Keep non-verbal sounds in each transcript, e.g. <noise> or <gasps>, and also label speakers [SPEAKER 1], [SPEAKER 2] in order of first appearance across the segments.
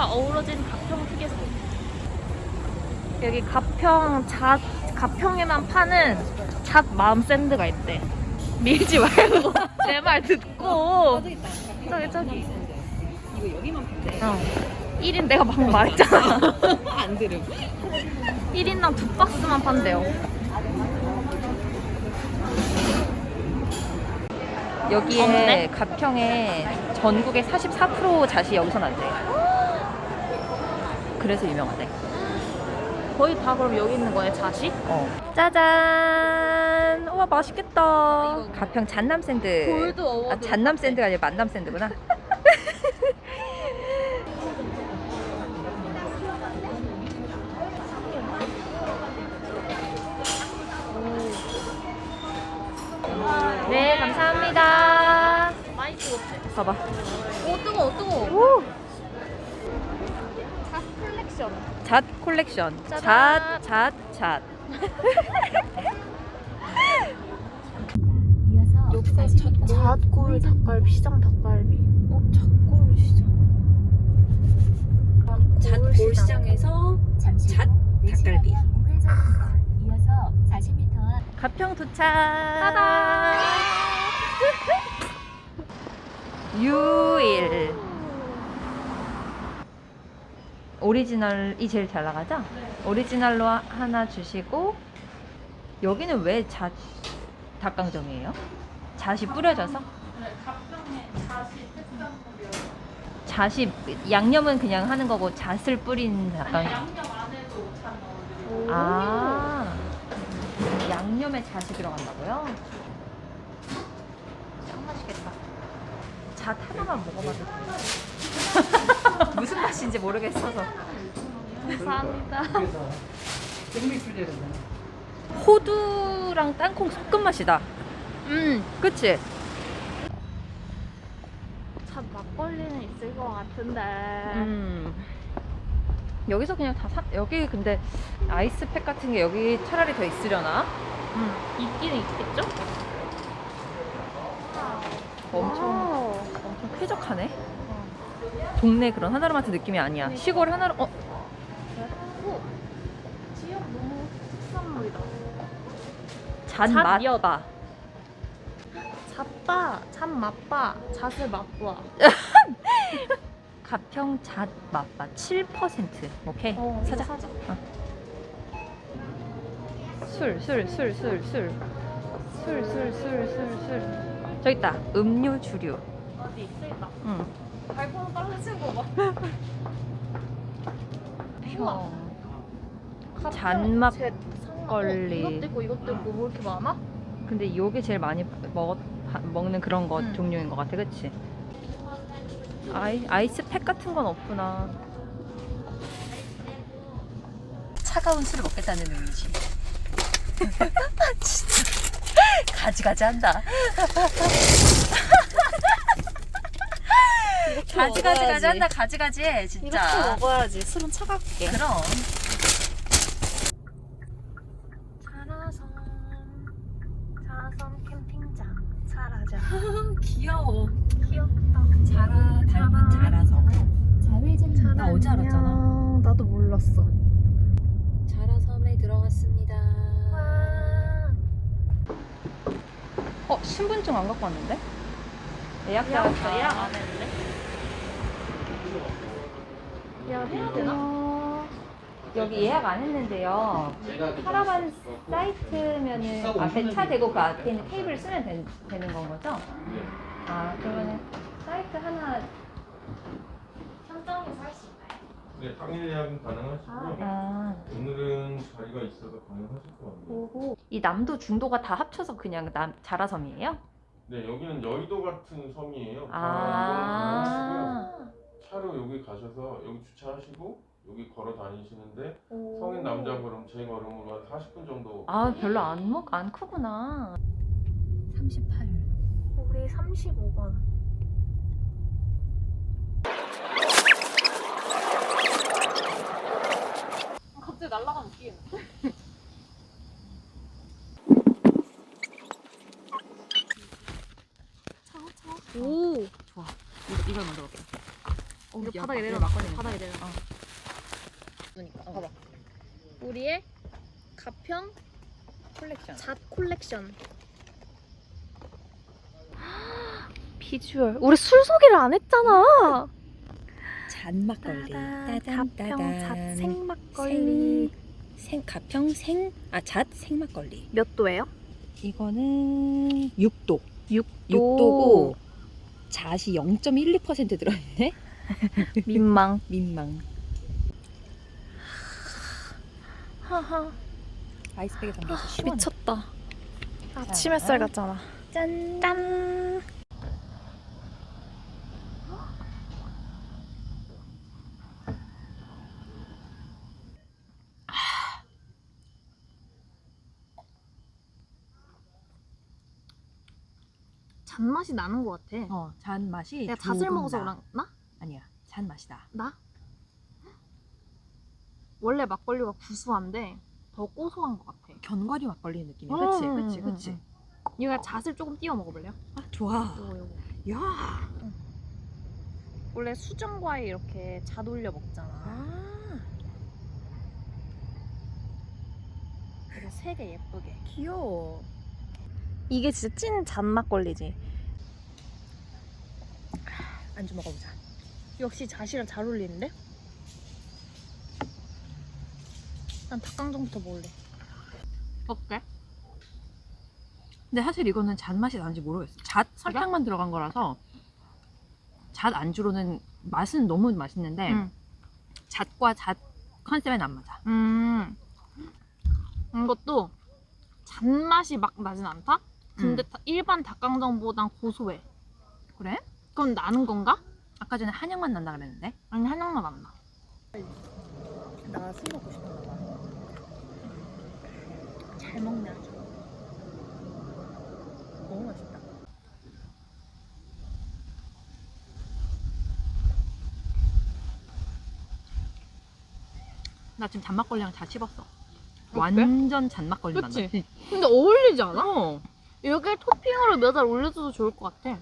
[SPEAKER 1] 시내와 어우러진 가평 휴게소. 여기 가평 잣 가평에만 파는 잣 마음 샌드가 있대. 밀지 말고 <laughs> 내 말 듣고.
[SPEAKER 2] 저기
[SPEAKER 1] 저기.
[SPEAKER 2] 이거 여기만 판대.
[SPEAKER 1] 어. 1인 내가 방금 말했잖아. <laughs>
[SPEAKER 2] 안 들음.
[SPEAKER 1] 1인당 두 박스만 판대요.
[SPEAKER 3] 여기에
[SPEAKER 1] 없네?
[SPEAKER 3] 가평에 전국의 44% 잣이 여기서 난대요. 그래서 유명하대.
[SPEAKER 1] 거의 다 그럼 여기 있는 거네 잣이?
[SPEAKER 3] 어. 짜잔! 우와 맛있겠다. 가평 잣남 샌드.
[SPEAKER 1] 골드 어워드.
[SPEAKER 3] 아, 잣남 샌드가 아니라 만남 샌드구나. <laughs> 네, 감사합니다.
[SPEAKER 1] 많이 찍었대.
[SPEAKER 3] 봐봐.
[SPEAKER 1] 오 뜨거 워 뜨거 워.
[SPEAKER 3] 오!
[SPEAKER 1] 잣 컬렉션.
[SPEAKER 3] 잣 콜렉션.
[SPEAKER 1] 짜잔.
[SPEAKER 3] 잣, 잣, 잣.
[SPEAKER 1] 잣골 닭갈비 시장 닭갈비.
[SPEAKER 2] 어, 잣골 시장. 잣골 시장에서 잣 닭갈비.
[SPEAKER 4] 이어서 40m 앞
[SPEAKER 3] 가평 도착.
[SPEAKER 1] 따단.
[SPEAKER 3] 유일. 오리지널이 제일 잘 나가죠? 오리지널로 하- 하나 주시고 여기는 왜 잣 닭강정이에요? 잣이 뿌려져서? 잣이 양념은 그냥 하는 거고 잣을 뿌린 닭강정. 아 양념에 잣이 들어간다고요? 짱 맛있겠다. 잣 하나만 먹어봐도 돼. 무슨 맛인지 모르겠어서.
[SPEAKER 1] 감사합니다.
[SPEAKER 3] 호두랑 땅콩 섞은 맛이다.
[SPEAKER 1] 음.
[SPEAKER 3] 그치?
[SPEAKER 1] 잣 막걸리는 있을 것 같은데.
[SPEAKER 3] 음. 여기서 그냥 다 사, 여기 근데 아이스팩 같은 게 여기 차라리 더 있으려나?
[SPEAKER 1] 음. 있기는 있겠죠?
[SPEAKER 3] 엄청,
[SPEAKER 1] 와우.
[SPEAKER 3] 엄청 쾌적하네. 동네 그런 하나로마트 느낌이 아니야. 시골 하나로, 어,
[SPEAKER 1] 오. 지역 너무 특산물이다. 잣잣
[SPEAKER 3] 맛.
[SPEAKER 1] 엿. 잣바, <laughs> 잣 맛바, 잣을 맛봐.
[SPEAKER 3] 가평 잣 맛밥 7%. 오케이.
[SPEAKER 1] 어,
[SPEAKER 3] 사자.
[SPEAKER 1] 사자.
[SPEAKER 3] 술, 술, 술, 술, 술. 술, 술, 술, 술, 술. 저기 있다. 음료 주류.
[SPEAKER 1] 어디 있을까?
[SPEAKER 3] 응.
[SPEAKER 1] 발코니 떨어진 거 봐.
[SPEAKER 3] 평. 잔맛
[SPEAKER 1] 제
[SPEAKER 3] 걸리.
[SPEAKER 1] 이것도 있고 이것도 있고 뭐 이렇게 많아?
[SPEAKER 3] 근데 요게 제일 많이 먹, 먹는 그런 거
[SPEAKER 1] 응.
[SPEAKER 3] 종류인 것 같아, 그치? 아이, 아이스팩 같은 건 없구나. 차가운 술을 먹겠다는 의지. <laughs> 진짜. 가지가지 한다. <laughs> 가지 가지 가지 한다, 가지 가지 해, 진짜.
[SPEAKER 1] 이것도 먹어야지. 술은 차갑게.
[SPEAKER 3] 그럼.
[SPEAKER 1] 자라섬, 자라섬 캠핑장, 자라자. <laughs>
[SPEAKER 2] 귀여워.
[SPEAKER 1] 귀엽다.
[SPEAKER 2] 자라 닮은.
[SPEAKER 4] 좌회전입니다.
[SPEAKER 2] 나 어제 알았잖아.
[SPEAKER 1] 나도 몰랐어.
[SPEAKER 2] 자라섬에 들어갔습니다.
[SPEAKER 1] 와.
[SPEAKER 3] 어, 신분증 안 갖고 왔는데? 예약
[SPEAKER 1] 예약, 안 했는데? 예약 해야 되나?
[SPEAKER 3] 어, 여기 예약 안 했는데요. 카라반 사이트면은 앞에 차 대고 그 앞에 있는 테이블 쓰면 된- 되는 건 거죠? 아, 그러면은 사이트 하나.
[SPEAKER 1] 선정해서 할 수 있나요?
[SPEAKER 5] 네, 당일 예약은 가능하시고요.
[SPEAKER 3] 아,
[SPEAKER 5] 오늘은 자리가 있어서 가능하실 것 같네요.
[SPEAKER 3] 오고. 이 남도 중도가 다 합쳐서 그냥 남, 자라섬이에요?
[SPEAKER 5] 네, 여기는 여의도 같은 섬이에요.
[SPEAKER 3] 아.
[SPEAKER 5] 가시고요. 차로 여기 가셔서 여기 주차하시고 여기 걸어 다니시는데 성인 남자 걸음 제 걸음으로 한 40분 정도.
[SPEAKER 3] 아, 별로 안 먹, 안 크구나.
[SPEAKER 2] 38.
[SPEAKER 1] 우리 35번. 갑자기 날아가는 웃기네. 오,
[SPEAKER 3] 좋아. 이거, 이걸 먼저 먹게.
[SPEAKER 1] 이거 바닥에 내려. 바닥에 내려. 어. 그러니까 봐봐. 우리의 가평
[SPEAKER 6] 콜렉션.
[SPEAKER 1] 잣 콜렉션. <gasps> 비주얼. 우리 술 소개를 안 했잖아.
[SPEAKER 3] 잔 막걸리. 따단
[SPEAKER 1] 가평 잣. 생막걸리.
[SPEAKER 3] 생 가평 생아잣 생막걸리.
[SPEAKER 1] 몇 도예요?
[SPEAKER 3] 이거는 6도.
[SPEAKER 1] 6도.
[SPEAKER 3] 6도고 잣이 0.12% 들어있네. <laughs>
[SPEAKER 1] 민망.
[SPEAKER 3] 민망.
[SPEAKER 1] 하하.
[SPEAKER 3] 아이스백에 담겨서 시원해.
[SPEAKER 1] 미쳤다. 아침 햇살 같잖아.
[SPEAKER 3] 짠.
[SPEAKER 1] 짠. 잔맛이 나는 것 같아.
[SPEAKER 3] 어, 잔 맛이
[SPEAKER 1] 내가 잣을
[SPEAKER 3] 조금
[SPEAKER 1] 먹어서
[SPEAKER 3] 나.
[SPEAKER 1] 그런가?
[SPEAKER 3] 잔 맛이다.
[SPEAKER 1] 나? 원래 막걸리가 구수한데 더 고소한 것 같아.
[SPEAKER 3] 견과류 막걸리 느낌이야.
[SPEAKER 1] 음,
[SPEAKER 3] 그치?
[SPEAKER 1] 음,
[SPEAKER 3] 그치?
[SPEAKER 1] 음,
[SPEAKER 3] 그치?
[SPEAKER 1] 음. 이거 잣을 조금 띄워 먹어볼래요?
[SPEAKER 3] 아, 좋아.
[SPEAKER 1] 요거 요거.
[SPEAKER 3] 야.
[SPEAKER 1] 원래 수정과에 이렇게 잣 올려 먹잖아.
[SPEAKER 3] 아,
[SPEAKER 1] 그래서 예쁘게.
[SPEAKER 3] 귀여워.
[SPEAKER 1] 이게 진짜 찐잣 막걸리지.
[SPEAKER 3] 안주 먹어보자.
[SPEAKER 1] 역시 잣이랑 잘 어울리는데? 난 닭강정부터 먹을래. 어때?
[SPEAKER 3] 근데 사실 이거는 잣 맛이 나는지 모르겠어. 잣 설탕만 들어간 거라서 잣 안주로는 맛은 너무 맛있는데
[SPEAKER 1] 응.
[SPEAKER 3] 잣과 잣 컨셉엔 안 맞아.
[SPEAKER 1] 음. 이것도 잔맛이 막 나진 않다? 근데 다- 일반 닭강정보단 고소해.
[SPEAKER 3] 그래?
[SPEAKER 1] 그럼 나는 건가?
[SPEAKER 3] 아까 전에 한약만 난다 그랬는데.
[SPEAKER 1] 아니 한약맛 안 나.
[SPEAKER 3] 나 술 먹고 싶었나 봐.
[SPEAKER 1] 잘 먹네 아주.
[SPEAKER 3] 너무 맛있다. 나 지금 잔막걸리랑 다 씹었어. 완전 잔막걸리 맛.
[SPEAKER 1] 그치? 근데 어울리지 않아?
[SPEAKER 3] 어.
[SPEAKER 1] 여기에 토핑으로 몇 알 올려줘도 좋을 것 같아.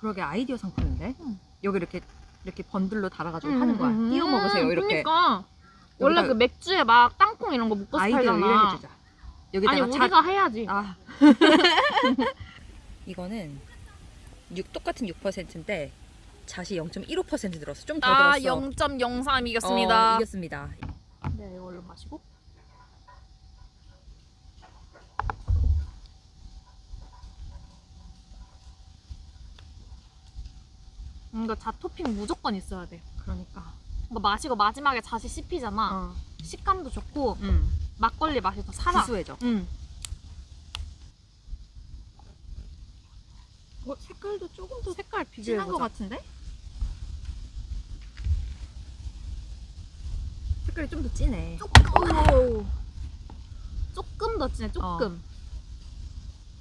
[SPEAKER 3] 그러게 아이디어 상품인데.
[SPEAKER 1] 응.
[SPEAKER 3] 여기 이렇게 이렇게 번들로 달아가지고
[SPEAKER 1] 음,
[SPEAKER 3] 하는 거야.
[SPEAKER 1] 음,
[SPEAKER 3] 띄워 먹으세요 이렇게.
[SPEAKER 1] 그러니까 원래 그 맥주에 막 땅콩 이런 거 묶어서
[SPEAKER 3] 아이디어
[SPEAKER 1] 팔잖아.
[SPEAKER 3] 이래 해주자. 여기다가
[SPEAKER 1] 아니
[SPEAKER 3] 잣-
[SPEAKER 1] 우리가 해야지.
[SPEAKER 3] 아. <laughs> 이거는 6 똑같은 6%인데 잣이 0.15% 들었어.
[SPEAKER 1] 좀더아
[SPEAKER 3] 들었어.
[SPEAKER 1] 0.03
[SPEAKER 3] 어,
[SPEAKER 1] 이겼습니다.
[SPEAKER 3] 이겼습니다.
[SPEAKER 1] 네 이걸로 마시고. 이거 잣 토핑 무조건 있어야 돼.
[SPEAKER 3] 그러니까.
[SPEAKER 1] 이거 마시고 마지막에 잣이 씹히잖아.
[SPEAKER 3] 어.
[SPEAKER 1] 식감도 좋고
[SPEAKER 3] 음.
[SPEAKER 1] 막걸리 맛이 더 살아.
[SPEAKER 3] 구수해져.
[SPEAKER 1] 응.
[SPEAKER 3] 어, 색깔도 조금 더
[SPEAKER 1] 색깔
[SPEAKER 3] 진한
[SPEAKER 1] 비교해보자.
[SPEAKER 3] 것 같은데? 색깔이 좀 더 진해.
[SPEAKER 1] 조금, 조금 더 진해, 조금.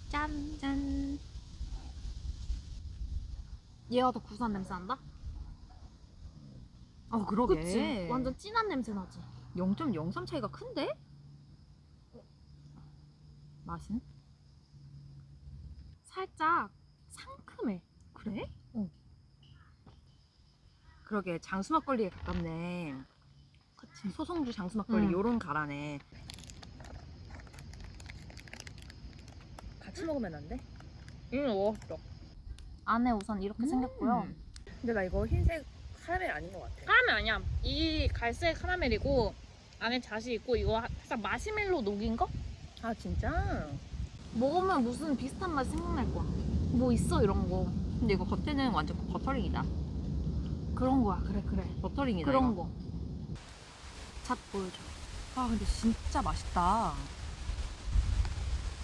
[SPEAKER 3] 짠, 짠.
[SPEAKER 1] 얘가 더 구수한 냄새 난다?
[SPEAKER 3] 어, 그러게.
[SPEAKER 1] 그치? 완전 진한 냄새 나지?
[SPEAKER 3] 0.03 차이가 큰데? 맛은?
[SPEAKER 1] 살짝 상큼해.
[SPEAKER 3] 그래?
[SPEAKER 1] 응.
[SPEAKER 3] 그러게 장수 막걸리에 가깝네. 그치. 소송주 장수 막걸리
[SPEAKER 1] 응.
[SPEAKER 3] 요런 가라네. 같이 먹으면 안 돼?
[SPEAKER 1] 응, 먹었어. 안에 우선 이렇게 생겼고요.
[SPEAKER 3] 음. 근데 나 이거 흰색 카라멜 아닌 것 같아.
[SPEAKER 1] 카라멜 아니야. 이 갈색 카라멜이고 안에 잣이 있고 이거 살짝 마시멜로 녹인 거?
[SPEAKER 3] 아 진짜?
[SPEAKER 1] 먹으면 무슨 비슷한 맛이 생각날 거야. 뭐 있어 이런 거.
[SPEAKER 3] 근데 이거 겉에는 완전 버터링이다.
[SPEAKER 1] 그런 거야. 그래 그래.
[SPEAKER 3] 버터링이다.
[SPEAKER 1] 그런
[SPEAKER 3] 이거.
[SPEAKER 1] 거. 잣 보여줘.
[SPEAKER 3] 아 근데 진짜 맛있다.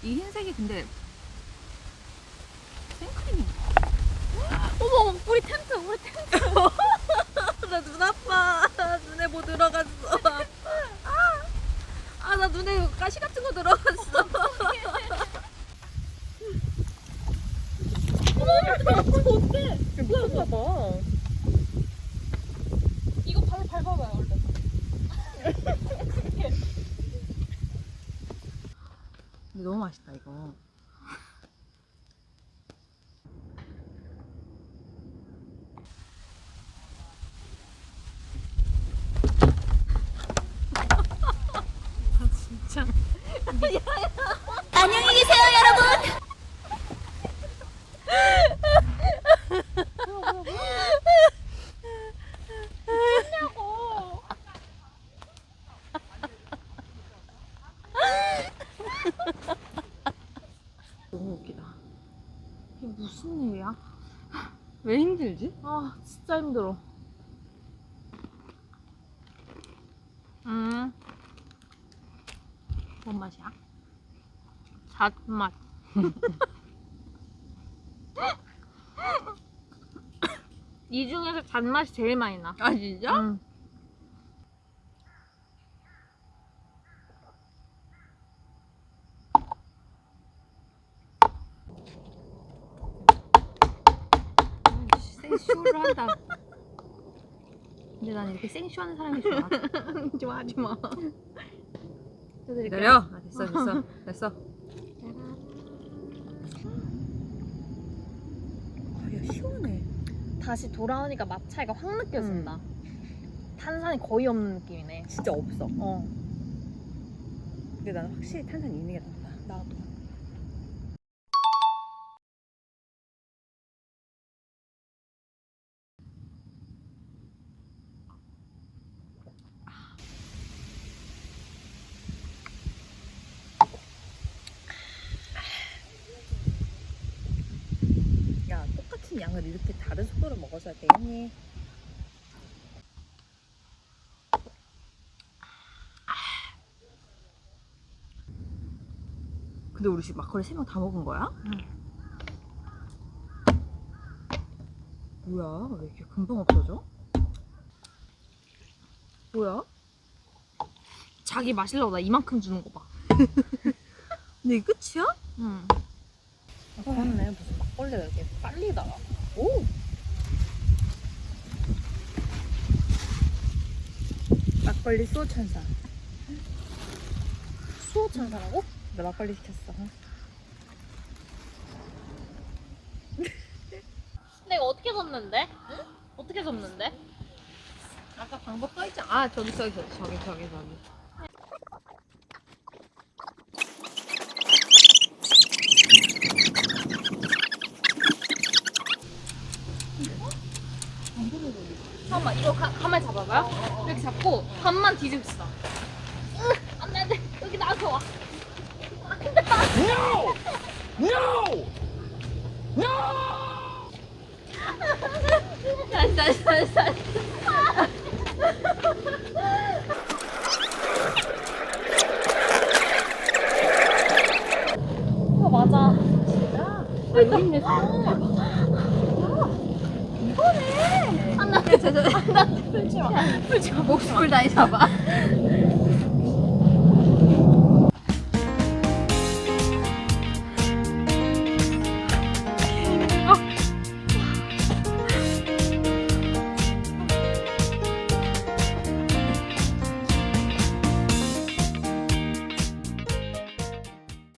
[SPEAKER 3] 이 흰색이 근데 생크림이
[SPEAKER 1] 어머 우리 텐트 우리 텐트. <laughs>
[SPEAKER 3] 나 눈 아파. 눈에 뭐 들어갔어. 아, 나 눈에 가시 같은 거 들어갔어. <laughs> 어때? 미쳤나 봐.
[SPEAKER 1] 이거 바로 밟아봐요 원래. <laughs>
[SPEAKER 3] 근데 너무 맛있다 이거. 참.
[SPEAKER 4] 안녕히 계세요, 여러분.
[SPEAKER 3] 너무 웃기다. 이게 무슨 일이야? 왜 힘들지?
[SPEAKER 1] 아 진짜 힘들어. 음
[SPEAKER 3] 뭔 맛이야?
[SPEAKER 1] 잣맛. 이 중에서 잣맛이 제일 많이 나.
[SPEAKER 3] 아 진짜?
[SPEAKER 1] 음.
[SPEAKER 3] 생쇼를 한다. 근데 난 이렇게 생쇼하는 사람이 좋아.
[SPEAKER 1] 좋아하지 마.
[SPEAKER 3] 기다려. 아, 됐어 됐어 됐어. 아야 시원해.
[SPEAKER 1] 다시 돌아오니까 맛 차이가 확 느껴진다. 탄산이 거의 없는 느낌이네.
[SPEAKER 3] 진짜 없어.
[SPEAKER 1] 어.
[SPEAKER 3] 근데 나는 확실히 탄산 있는 게 낫다.
[SPEAKER 1] 나도.
[SPEAKER 3] 야 똑같은 양을 이렇게 다른 속도로 먹어서 되겠니? 근데 우리 지금 막걸리 세 명 다 먹은 거야? 뭐야 왜 이렇게 금방 없어져? 뭐야?
[SPEAKER 1] 자기 마시려고 나 이만큼 주는 거 봐. <laughs>
[SPEAKER 3] 근데 이게 끝이야?
[SPEAKER 1] 응.
[SPEAKER 3] 아, 그렇네 무슨 막걸리가 이렇게 빨리 달아 오! 막걸리 수호 천사
[SPEAKER 1] 수호 천사라고?
[SPEAKER 3] 나 막걸리 시켰어 <laughs>
[SPEAKER 1] 근데 이거 어떻게 줬는데? 어떻게 줬는데?
[SPEAKER 3] 아까 방법 써있잖아 아 저기 저기 저기 저기 저기
[SPEAKER 1] 잠깐만 이거 가, 가만히 잡아봐요. 이렇게 잡고 반만 뒤집시다. 으, 안 돼 안 돼 여기 나한테 와. 다시 다시 다시 다시. 어 맞아.
[SPEAKER 3] 아 여기
[SPEAKER 1] 안돼 안 돼 풀지 마. 풀지 마.
[SPEAKER 3] 목숨을 다해 잡아